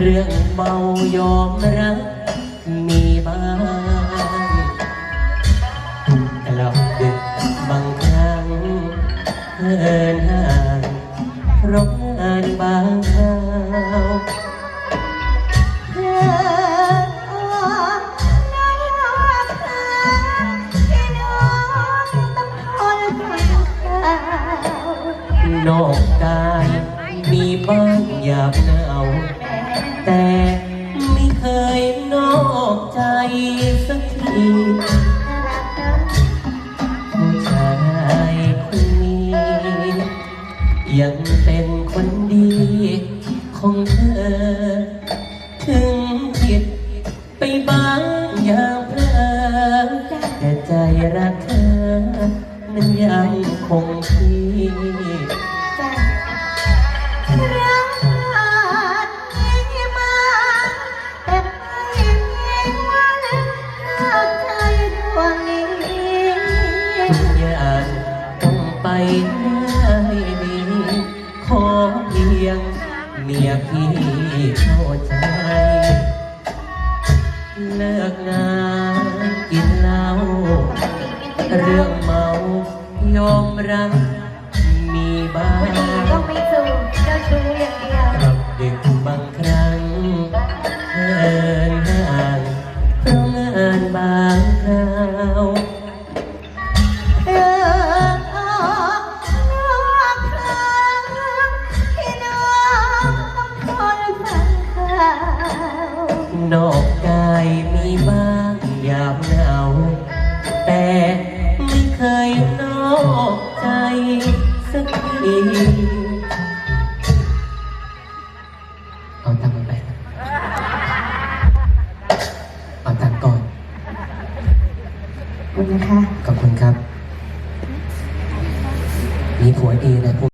เรื่องเมายอมรับมีบ้างกลับดึกบางครั้งเหินห่างเพราะงานบางคราวเพื่อนอกทาที่น้องต้องทนฟังข่านอกกายมีบ้างหยาบเหงา สักทีผู้ชายคนนี้ ยังเป็นคนดีของเธอ ถึงผิดไปบ้างอย่างเพลอแต่ใจรักเธอ นั้นยังคงที่ ไม่มีขอเพียงเมียพี่เข้าใจ เลิกงานกินเหล้าเรื่องเมายอมรับ นอกกายมีบ้างยามเหงา แต่ไม่เคยนอกใจสักทีเอาตังค์มาไปเอาตังค์ก่อน ขอบคุณนะคะ ขอบคุณครับ มีผัวดีนะ